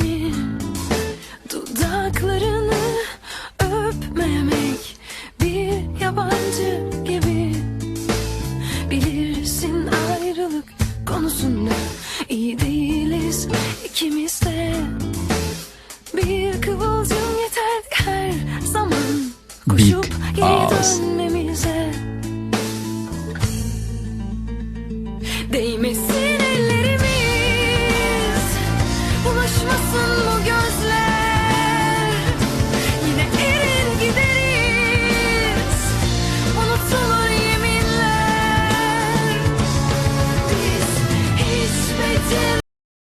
beni. Dudaklarını öpmemek Bir yabancı gibi. Bilirsin ayrılık konusunda iyi değiliz ikimiz de. Bir kıvılcım yeter her zaman Koşup geri dönmemize. Değmesin.